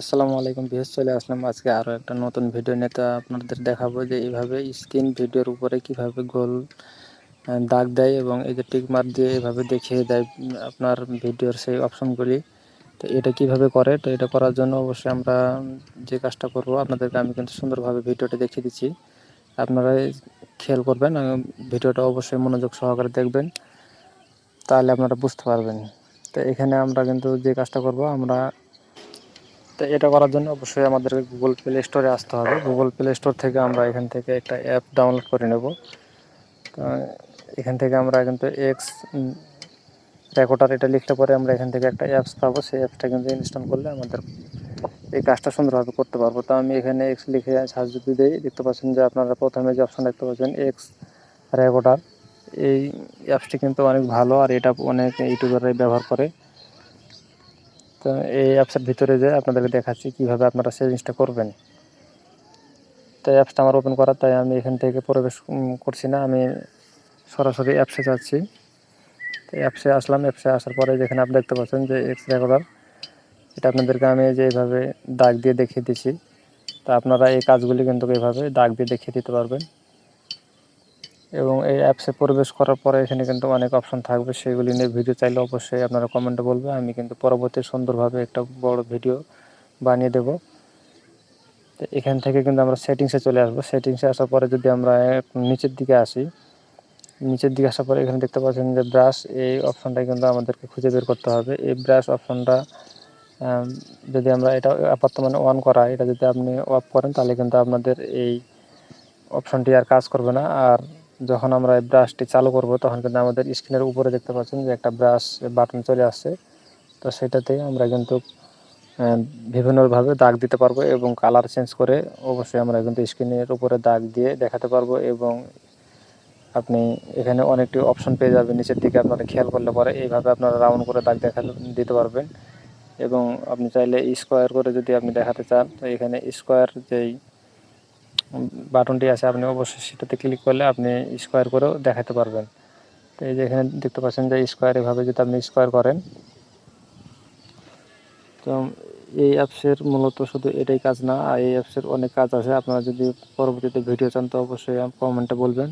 আসসালামু আলাইকুম ভিউস চলে আসলাম আজকে আরও একটা নতুন ভিডিও নিয়ে। তো আপনাদের দেখাবো যে এইভাবে স্ক্রিন ভিডিওর উপরে কীভাবে গোল দাগ দেয় এবং এই যে টিক মার্ক দিয়ে এভাবে দেখিয়ে দেয় আপনার ভিডিওর সেই অপশনগুলি। তো এটা কীভাবে করে? তো এটা করার জন্য অবশ্যই আমরা যে কাজটা করব, আপনাদেরকে আমি কিন্তু সুন্দরভাবে ভিডিওটা দেখিয়ে দিচ্ছি। আপনারা খেয়াল করবেন ভিডিওটা অবশ্যই মনোযোগ সহকারে দেখবেন, তাহলে আপনারা বুঝতে পারবেন। তো এখানে আমরা কিন্তু যে কাজটা করব, আমরা তো এটা করার জন্য অবশ্যই আমাদেরকে গুগল প্লে স্টোরে আসতে হবে। গুগল প্লে স্টোর থেকে আমরা এখান থেকে একটা অ্যাপ ডাউনলোড করে নেব। এখান থেকে আমরা কিন্তু এক্স রেকর্ডার এটা লিখলে পরে আমরা এখান থেকে একটা অ্যাপস পাবো। সেই অ্যাপসটা কিন্তু ইনস্টল করলে আমাদের এই কাজটা সুন্দরভাবে করতে পারব। তো আমি এখানে এক্স লিখে যদি দিই। দেখতে পাচ্ছেন যে আপনারা প্রথমে যে অপশন দেখতে পাচ্ছেন এক্স রেকর্ডার এই অ্যাপসটি কিন্তু অনেক ভালো আর এটা অনেক ইউটিউবাররাই ব্যবহার করে। তো এই অ্যাপসের ভিতরে যে আপনাদেরকে দেখাচ্ছি কীভাবে আপনারা সেভিংসটা করবেন। তো অ্যাপসটা আমার ওপেন করা, তাই আমি এখান থেকে প্রবেশ করছি না। আমি সরাসরি অ্যাপসে যাচ্ছি। তো অ্যাপসে আসলাম। অ্যাপসে আসার পরে যেখানে আপনি দেখতে পাচ্ছেন যে এক্স রেকর্ডার এটা আপনাদেরকে আমি যে এইভাবে দাগ দিয়ে দেখিয়ে দিচ্ছি। তা আপনারা এই কাজগুলি কিন্তু এইভাবে দাগ দিয়ে দেখিয়ে দিতে পারবেন। এবং এই অ্যাপসে প্রবেশ করার পরে এখানে কিন্তু অনেক অপশন থাকবে। সেগুলি নিয়ে ভিডিও চাইলে অবশ্যই আপনারা কমেন্টে বলবে আমি কিন্তু পরবর্তী সুন্দরভাবে একটা বড় ভিডিও বানিয়ে দেব। তো এখান থেকে কিন্তু আমরা সেটিংসে চলে আসব। সেটিংসে আসার পরে যদি আমরা নিচের দিকে আসি, নিচের দিকে আসার পরে এখানে দেখতে পাচ্ছেন যে ব্রাশ এই অপশনটা কিন্তু আমাদেরকে খুঁজে বের করতে হবে। এই ব্রাশ অপশনটা যদি আমরা এটা বর্তমানে অন করা, এটা যদি আপনি অফ করেন, তাহলে কিন্তু আপনাদের এই অপশনটি আর কাজ করবে না। আর যখন আমরা এই ব্রাশটি চালু করব, তখন কিন্তু আমাদের স্ক্রিনের উপরে দেখতে পাচ্ছেন যে একটা ব্রাশ বাটন চলে আসছে। তো সেটাতে আমরা কিন্তু বিভিন্নভাবে দাগ দিতে পারব এবং কালার চেঞ্জ করে অবশ্যই আমরা কিন্তু স্ক্রিনের উপরে দাগ দিয়ে দেখাতে পারব এবং আপনি এখানে অনেকটি অপশন পেয়ে যাবেন। নিচের দিকে আপনারা খেয়াল করলে পরে এইভাবে আপনারা রাউন্ড করে দাগ দেখা দিতে পারবেন। এবং আপনি চাইলে স্কোয়ার করে যদি আপনি দেখাতে চান, তো এখানে স্কোয়ার যেই বাটনটি আছে, আপনি অবশ্যই সেটাতে ক্লিক করলে আপনি স্কোয়ার করেও দেখাতে পারবেন। তো এই যে এখানে দেখতে পাচ্ছেন যে স্কোয়ার এভাবে যদি আপনি স্কোয়ার করেন, তো এই অ্যাপসের মূলত শুধু এটাই কাজ না এই অ্যাপসের অনেক কাজ আছে। আপনারা যদি পরবর্তীতে ভিডিও চান, তো অবশ্যই কমেন্টে বলবেন।